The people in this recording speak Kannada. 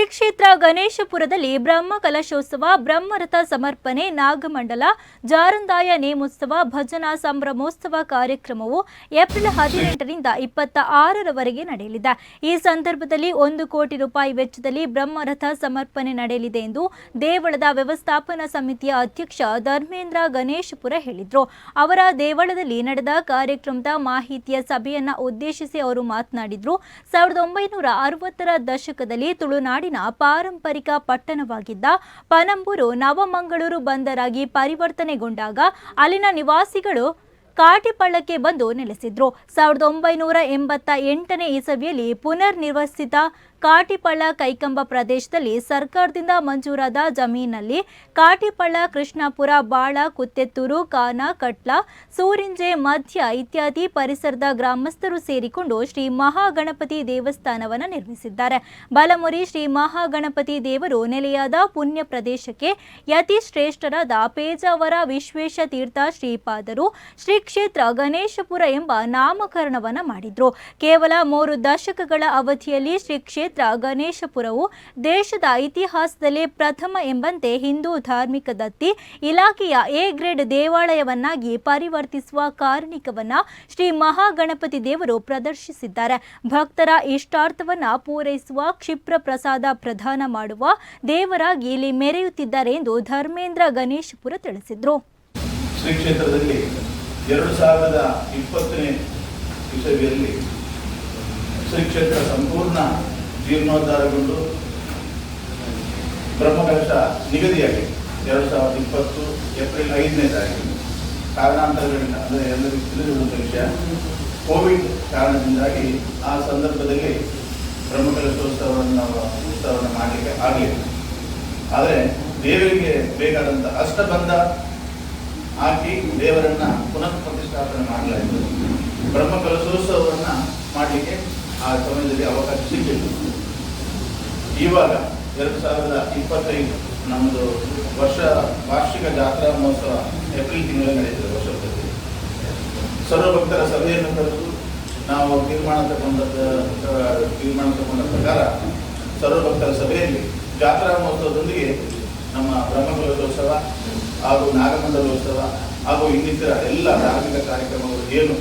ಶ್ರೀ ಕ್ಷೇತ್ರ ಗಣೇಶಪುರದಲ್ಲಿ ಬ್ರಹ್ಮ ಕಲಶೋತ್ಸವ, ಬ್ರಹ್ಮರಥ ಸಮರ್ಪಣೆ, ನಾಗಮಂಡಲ, ಜಾರಂದಾಯ ನೇಮೋತ್ಸವ, ಭಜನಾ ಸಂಭ್ರಮೋತ್ಸವ ಕಾರ್ಯಕ್ರಮವು ಏಪ್ರಿಲ್ ಹದಿನೆಂಟರಿಂದ ಇಪ್ಪತ್ತ ಆರರವರೆಗೆ ನಡೆಯಲಿದೆ. ಈ ಸಂದರ್ಭದಲ್ಲಿ ಒಂದು ಕೋಟಿ ರೂಪಾಯಿ ವೆಚ್ಚದಲ್ಲಿ ಬ್ರಹ್ಮರಥ ಸಮರ್ಪಣೆ ನಡೆಯಲಿದೆ ಎಂದು ದೇವಳದ ವ್ಯವಸ್ಥಾಪನಾ ಸಮಿತಿಯ ಅಧ್ಯಕ್ಷ ಧರ್ಮೇಂದ್ರ ಗಣೇಶಪುರ ಹೇಳಿದರು. ಅವರ ದೇವಳದಲ್ಲಿ ನಡೆದ ಕಾರ್ಯಕ್ರಮದ ಮಾಹಿತಿಯ ಸಭೆಯನ್ನು ಉದ್ದೇಶಿಸಿ ಅವರು ಮಾತನಾಡಿದರು. ಸಾವಿರದ ಒಂಬೈನೂರ ಅರವತ್ತರ ದಶಕದಲ್ಲಿ ತುಳುನಾಡಿನ ಪಾರಂಪರಿಕ ಪಟ್ಟಣವಾಗಿದ್ದ ಪನಂಬೂರು ನವಮಂಗಳೂರು ಬಂದರಾಗಿ ಪರಿವರ್ತನೆಗೊಂಡಾಗ ಅಲ್ಲಿನ ನಿವಾಸಿಗಳು ಕಾಟಿಪಳ್ಳಕ್ಕೆ ಬಂದು ನೆಲೆಸಿದ್ರು. ಸಾವಿರದ ಒಂಬೈನೂರ ಎಂಬತ್ತ ಎಂಟನೇ ಇಸವಿಯಲ್ಲಿ ಪುನರ್ ನಿರ್ವಸಿತ ಕಾಟಿಪಳ್ಳ ಕೈಕಂಬ ಪ್ರದೇಶದಲ್ಲಿ ಸರ್ಕಾರದಿಂದ ಮಂಜೂರಾದ ಜಮೀನಲ್ಲಿ ಕಾಟಿಪಳ್ಳ ಕೃಷ್ಣಾಪುರ, ಬಾಳ, ಕುತ್ತೆತ್ತೂರು, ಕಾನ, ಕಟ್ಲ, ಸೂರಿಂಜೆ, ಮಧ್ಯ ಇತ್ಯಾದಿ ಪರಿಸರದ ಗ್ರಾಮಸ್ಥರು ಸೇರಿಕೊಂಡು ಶ್ರೀ ಮಹಾಗಣಪತಿ ದೇವಸ್ಥಾನವನ್ನು ನಿರ್ಮಿಸಿದ್ದಾರೆ. ಬಲಮುರಿ ಶ್ರೀ ಮಹಾಗಣಪತಿ ದೇವರು ನೆಲೆಯಾದ ಪುಣ್ಯ ಪ್ರದೇಶಕ್ಕೆ ಯತಿ ಶ್ರೇಷ್ಠರಾದ ಪೇಜಾವರ ವಿಶ್ವೇಶ ತೀರ್ಥ ಶ್ರೀಪಾದರು ಶ್ರೀ ಕ್ಷೇತ್ರ ಗಣೇಶಪುರ ಎಂಬ ನಾಮಕರಣವನ್ನು ಮಾಡಿದ್ರು. ಕೇವಲ ಮೂರು ದಶಕಗಳ ಅವಧಿಯಲ್ಲಿ ಶ್ರೀ ಗಣೇಶಪುರವು ದೇಶದ ಇತಿಹಾಸದಲ್ಲಿ ಪ್ರಥಮ ಎಂಬಂತೆ ಹಿಂದೂ ಧಾರ್ಮಿಕ ದತ್ತಿ ಇಲಾಖೆಯ ಎ ಗ್ರೇಡ್ ದೇವಾಲಯವನ್ನಾಗಿ ಪರಿವರ್ತಿಸುವ ಕಾರಣಿಕವನ್ನ ಶ್ರೀ ಮಹಾಗಣಪತಿ ದೇವರು ಪ್ರದರ್ಶಿಸಿದ್ದಾರೆ. ಭಕ್ತರ ಇಷ್ಟಾರ್ಥವನ್ನು ಪೂರೈಸುವ ಕ್ಷಿಪ್ರ ಪ್ರಸಾದ ಪ್ರದಾನ ಮಾಡುವ ದೇವರಾಗಿ ಇಲ್ಲಿ ಮೆರೆಯುತ್ತಿದ್ದಾರೆ ಎಂದು ಧರ್ಮೇಂದ್ರ ಗಣೇಶಪುರ ತಿಳಿಸಿದರು. ಶ್ರೀ ಕ್ಷೇತ್ರದಲ್ಲಿ ಎರಡು ಸಾವಿರದ ಇಪ್ಪತ್ತನೇ ಇಸವಿಯಲ್ಲಿ ಶ್ರೀ ಕ್ಷೇತ್ರ ಸಂಪೂರ್ಣ ಜೀರ್ಣೋದ್ಧಾರಗೊಂಡು ಬ್ರಹ್ಮಕಲಶ ನಿಗದಿಯಾಗಿದೆ. ಎರಡು ಸಾವಿರದ ಇಪ್ಪತ್ತು ಏಪ್ರಿಲ್ ಐದನೇ ತಾರೀಕು ಕಾರಣಾಂತರಗಳಿಂದ, ಅಂದರೆ ಎಲ್ಲರಿಗೂ ತಿಳಿದಿರುವಂಥ ವಿಷಯ, ಕೋವಿಡ್ ಕಾರಣದಿಂದಾಗಿ ಆ ಸಂದರ್ಭದಲ್ಲಿ ಬ್ರಹ್ಮಕಲಶೋತ್ಸವವನ್ನು ಉತ್ಸವವನ್ನು ಮಾಡಲಿಕ್ಕೆ ಆಗಲಿಲ್ಲ. ಆದರೆ ದೇವರಿಗೆ ಬೇಕಾದಂಥ ಅಷ್ಟಬಂಧ ಹಾಕಿ ದೇವರನ್ನು ಪುನಃ ಪ್ರತಿಷ್ಠಾಪನೆ ಮಾಡಲಾಯಿತು ಬ್ರಹ್ಮಕಲಶೋತ್ಸವವನ್ನು ಮಾಡಲಿಕ್ಕೆ ಆ ಸಮಯದಲ್ಲಿ ಅವಕಾಶ ಸಿಕ್ಕಿಲ್ಲ. ಇವಾಗ ಎರಡು ಸಾವಿರದ ಇಪ್ಪತ್ತೈದು ನಮ್ಮದು ವರ್ಷ ವಾರ್ಷಿಕ ಜಾತ್ರಾ ಮಹೋತ್ಸವ ಏಪ್ರಿಲ್ ತಿಂಗಳಲ್ಲಿ ನಡೆಯುತ್ತದೆ ವರ್ಷದಲ್ಲಿ ಸರ್ವಭಕ್ತರ ಸಭೆಯನ್ನು ಕರೆದು ನಾವು ತೀರ್ಮಾನ ತಗೊಂಡ ತೀರ್ಮಾನ ತಗೊಂಡ ಪ್ರಕಾರ ಸರ್ವಭಕ್ತರ ಸಭೆಯಲ್ಲಿ ಜಾತ್ರಾ ಮಹೋತ್ಸವದೊಂದಿಗೆ ನಮ್ಮ ಬ್ರಹ್ಮಕಲಶೋತ್ಸವ ಹಾಗೂ ನಾಗಮಂಡಲೋತ್ಸವ ಹಾಗೂ ಇನ್ನಿತರ ಎಲ್ಲ ಧಾರ್ಮಿಕ ಕಾರ್ಯಕ್ರಮಗಳು ಏನು